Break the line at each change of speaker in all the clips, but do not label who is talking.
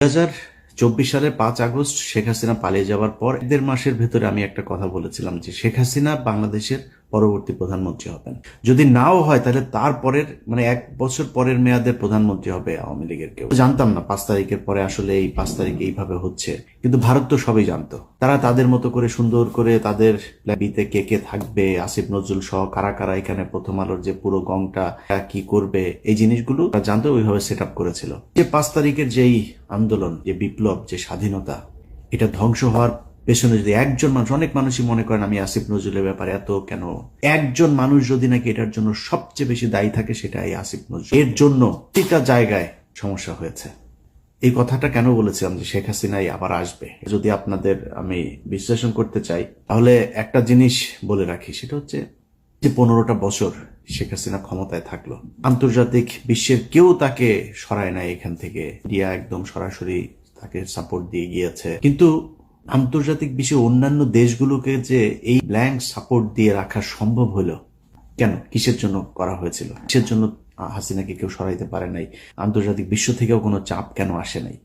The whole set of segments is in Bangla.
হাজার চব্বিশ সালের পাঁচ আগস্ট শেখ হাসিনা পালিয়ে যাওয়ার পর, দেড় মাসের ভেতরে আমি একটা কথা বলেছিলাম যে শেখ হাসিনা বাংলাদেশের পরবর্তী প্রধানমন্ত্রী হবেন। যদি নাও হয়, তাহলে তারপরের মানে এক বছর পরের মেয়াদের প্রধানমন্ত্রী হবে আওয়ামী লীগের কেউ। জানতাম না পাঁচ তারিখের পরে আসলে এই পাঁচ তারিখে এইভাবে হচ্ছে। কিন্তু ভারত তো সবই জানতো। তারা তাদের মতো করে সুন্দর করে তাদের বিতে কে কে থাকবে, আসিফ, নজরুল সহ কারা কারা এখানে প্রথম আলোর যে পুরো গংটা কি করবে, এই জিনিসগুলো তারা জানতো ওইভাবে সেট আপ করেছিল। যে পাঁচ তারিখের যেই আন্দোলন, যে বিপ্লব, যে স্বাধীনতা, এটা ধ্বংস হওয়ার পেছনে যদি একজন মানুষ, অনেক মানুষই মনে করেন আমি আসিফ নজরুলের ব্যাপারে এত কেন? একজন মানুষ যদি নাকি এটার জন্য সবচেয়ে বেশি দায়ী থাকে সেটা এই আসিফ নজরুল। এর জন্য প্রতিটা জায়গায় সমস্যা হয়েছে। এই কথাটা কেন বলেছিলাম যে শেখ হাসিনাই আবার আসবে? যদি আপনাদের আমি বিশ্লেষণ করতে চাই, তাহলে একটা জিনিস বলে রাখি, সেটা হচ্ছে যে পনেরোটা বছর শেখ হাসিনা ক্ষমতায় থাকল। আন্তর্জাতিক বিশ্বের কেউ তাকে সরায় নাই এখান থেকে। দিয়া একদম সরাসরি তাকে সাপোর্ট দিয়ে গিয়েছে। কিন্তু আন্তর্জাতিক বিশ্বের অন্যান্য দেশগুলোকে যে এই ব্ল্যাঙ্ক সাপোর্ট দিয়ে রাখা সম্ভব হলো, কেন? কিসের জন্য করা হয়েছিল? কিসের জন্য হাসিনাকে কেউ সরাইতে পারে নাই? আন্তর্জাতিক বিশ্ব থেকেও কোনো চাপ কেন আসে নাই?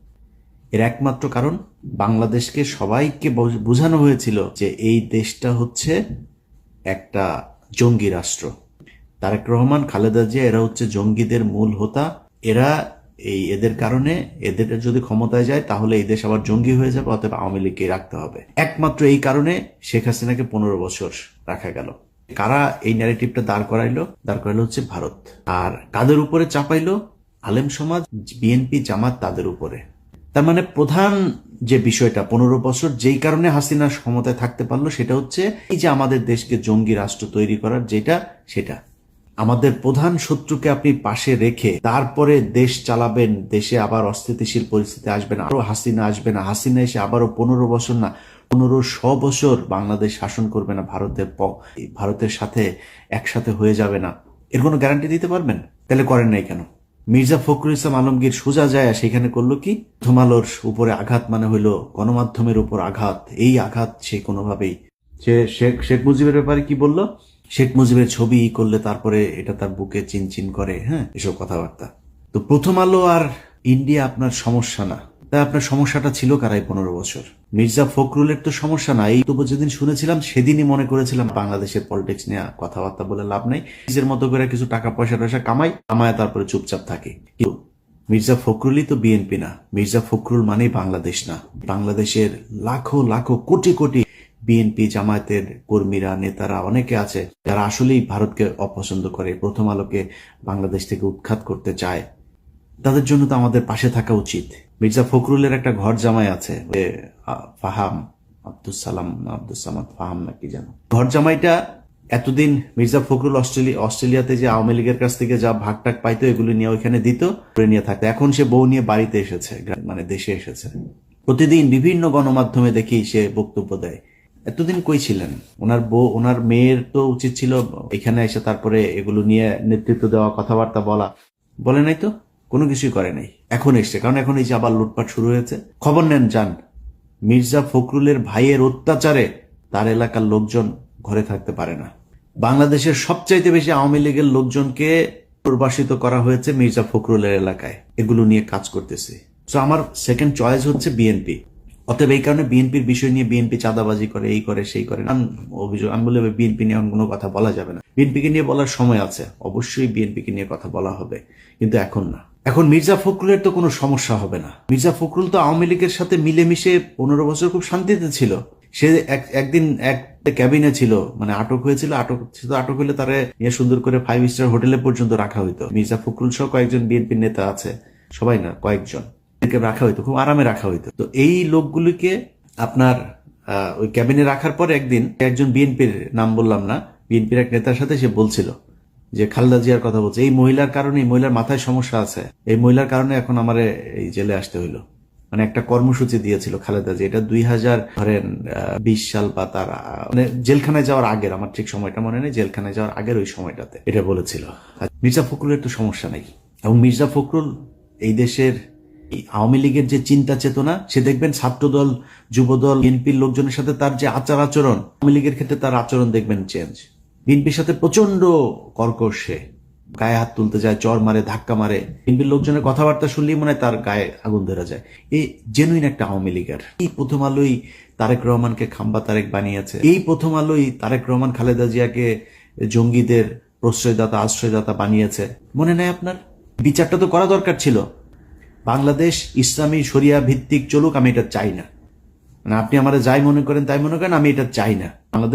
এর একমাত্র কারণ, বাংলাদেশকে সবাইকে বোঝ- বোঝানো হয়েছিল যে এই দেশটা হচ্ছে একটা জঙ্গি রাষ্ট্র। তারেক রহমান, খালেদা জিয়া, এরা হচ্ছে জঙ্গিদের মূল হোতা। এরা এই এদের কারণে এদের যদি ক্ষমতায় যায়, তাহলে এই দেশ আবার জঙ্গি হয়ে যাবে, অতএব আওয়ামী লীগকে রাখতে হবে। একমাত্র এই কারণে শেখ হাসিনাকে পনেরো বছর রাখা গেল। কারা এই ন্যারেটিভটা দাঁড় করাইলো? দাঁড় করাইলো হচ্ছে ভারত। আর কাদের উপরে চাপাইলো? আলেম সমাজ বিএনপি জামাত তাদের উপরে। তার মানে প্রধান যে বিষয়টা, পনেরো বছর যেই কারণে হাসিনা ক্ষমতায় থাকতে পারল, সেটা হচ্ছে এই যে আমাদের দেশকে জঙ্গি রাষ্ট্র তৈরি করার যেটা, সেটা। আমাদের প্রধান শত্রুকে আপনি পাশে রেখে তারপরে দেশ চালাবেন, দেশে আবার অস্থিতিশীল পরিস্থিতি আসবে না, আরও হাসিনা আসবে না। হাসিনা এসে আবারও পনেরো বছর না, পনেরো শ বছর বাংলাদেশ শাসন করবে না ভারতের ভারতের সাথে একসাথে হয়ে যাবে না। এর কোনো গ্যারান্টি দিতে পারবেন? তাহলে করেন নাই কেন? মির্জা ফখরুল ইসলাম আলমগীর সোজা যায় সেখানে করল কি? আলোর উপরে আঘাত মানে হইল গণমাধ্যমের উপর আঘাত। এই আঘাত সে কোনোভাবেই সে শেখ শেখ মুজিবের ব্যাপারে কি বলল? শেখ মুজিবের ছবি করলে তারপরে এটা তার বুকে চিনচিন করে হ্যাঁ? এসব কথাবার্তা। তো প্রথম আলো আর ইন্ডিয়া আপনার সমস্যা না। তাই আপনার সমস্যাটা ছিল কারাই পনেরো বছর? মির্জা ফখরুলের তো সমস্যা না। এই তবু যেদিন শুনেছিলাম, সেদিনই মনে করেছিলাম বাংলাদেশের পলিটিক্স নিয়ে কথাবার্তা বলে লাভ নাই। নিজের মতো করে কিছু টাকা পয়সা টয়সা কামাই, কামায় তারপরে চুপচাপ থাকে। কিন্তু মির্জা ফখরুলই তো বিএনপি না। মির্জা ফখরুল মানেই বাংলাদেশ না। বাংলাদেশের লাখো লাখো, কোটি কোটি বিএনপি জামায়াতের কর্মীরা, নেতারা অনেকে আছে যারা আসলেই ভারতকে অপছন্দ করে, প্রথম আলোকে বাংলাদেশ থেকে উৎখাত করতে চায়। তাদের জন্য তো আমাদের পাশে থাকা উচিত। মির্জা ফখরুলের একটা ঘর জামাই আছে ফাহাম আব্দুল সালাম আব্দুল সামাদ ফাহাম নাকি যেন। ঘর জামাইটা এতদিন মির্জা ফখরুল অস্ট্রেলিয়া অস্ট্রেলিয়াতে যে আওয়ামী লীগের কাছ থেকে যা ভাগ টাক পাইতো, এগুলো নিয়ে ওইখানে দিত নিয়ে থাকতো। এখন সে বউ নিয়ে বাড়িতে এসেছে মানে দেশে এসেছে। প্রতিদিন বিভিন্ন গণমাধ্যমে দেখি সে বক্তব্য দেয়। এতদিন কই ছিলেন? ওনার বউ, ওনার মেয়ের তো উচিত ছিল এখানে এসে তারপরে এগুলো নিয়ে নেতৃত্ব দেওয়া, কথাবার্তা বলা। বলে নাই তো? কোনো কিছুই করে নাই। এখন এসছে। কারণ এখন এই যে আবার লুটপাট শুরু হয়েছে। খবর নেন, যান। মির্জা ফখরুলের ভাইয়ের অত্যাচারে তার এলাকার লোকজন ঘরে থাকতে পারে না। বাংলাদেশের সবচাইতে বেশি আওয়ামী লীগের লোকজনকে প্রবাসিত করা হয়েছে মির্জা ফখরুলের এলাকায়। এগুলো নিয়ে কাজ করতেছে। তো আমার সেকেন্ড চয়েস হচ্ছে বিএনপি অতএব এই কারণে বিএনপির বিষয় নিয়ে বিএনপি চাঁদাবাজি করে, এই করে, সেই করে। অভিযোগ আমি বলে বিএনপি নিয়ে কোনো কথা বলা যাবে না। বিএনপিকে নিয়ে বলার সময় আছে। অবশ্যই বিএনপিকে নিয়ে কথা বলা হবে। কিন্তু এখন না। এখন মির্জা ফখরুলের তো কোনো সমস্যা হবে না। মির্জা ফখরুল তো আওয়ামী লীগের সাথে মিলেমিশে পনেরো বছর খুব শান্তিতে ছিল। সে এক- একদিন এক ক্যাবিনে ছিল। মানে আটক হয়েছিল। আটক শুধু আটক হলে তারে নিয়ে সুন্দর করে ফাইভ স্টার হোটেলে পর্যন্ত রাখা হইতো। মির্জা ফখরুল সহ কয়েকজন বিএনপির নেতা আছে। সবাই না, কয়েকজন। এদেরকে রাখা হইতো, খুব আরামে রাখা হইতো। তো এই লোকগুলিকে আপনার ওই ক্যাবিনে রাখার পর একদিন একজন বিএনপির নাম বললাম না, বিএনপির এক নেতার সাথে সে বলছিল যে, খালেদা জিয়ার কথা বলছে। এই মহিলার কারণে, এই মহিলার মাথায় সমস্যা আছে। এই মহিলার কারণে এখন আমার এই জেলে আসতে হইল। মানে একটা কর্মসূচি দিয়েছিল খালেদা জি এটা দুই হাজার, ধরেন বিশ সাল বা তার মানে জেলখানায় যাওয়ার আগের, আমার ঠিক সময়টা মনে নেই, জেলখানায় যাওয়ার আগের ওই সময়টাতে এটা বলেছিল। মির্জা ফখরুলের তো সমস্যা নেই। এবং মির্জা ফখরুল এই দেশের আওয়ামী লীগের যে চিন্তা চেতনা, সে দেখবেন ছাত্রদল, যুবদল, বিএনপির লোকজনের সাথে তার যে আচার আচরণ, আওয়ামী লীগের ক্ষেত্রে তার আচরণ দেখবেন চেঞ্জ বিএনপির সাথে প্রচণ্ড কর্কশ গায়ে হাত তুলতে যায়, চর মারে, ধাক্কা মারে। বিএনপির লোকজনের কথাবার্তা শুনলেই মনে তার গায়ে আগুন ধরে যায়। এই জেনুইন একটা আওয়ামী লীগের। এই প্রথম আলোই তারেক রহমানকে খাম্বা তারেক বানিয়েছে। এই প্রথম আলোই তারেক রহমান, খালেদা জিয়াকে জঙ্গিদের প্রশ্রয়দাতা, আশ্রয়দাতা বানিয়েছে। মনে নেয় আপনার? বিচারটা তো করা দরকার ছিল। বাংলাদেশ ইসলামী সরিয়া ভিত্তিক চলুক, আমি এটা চাই না। মানে আপনি আমার যাই মনে করেন, তাই মনে করেন, আমি এটা চাই না। বাংলাদেশ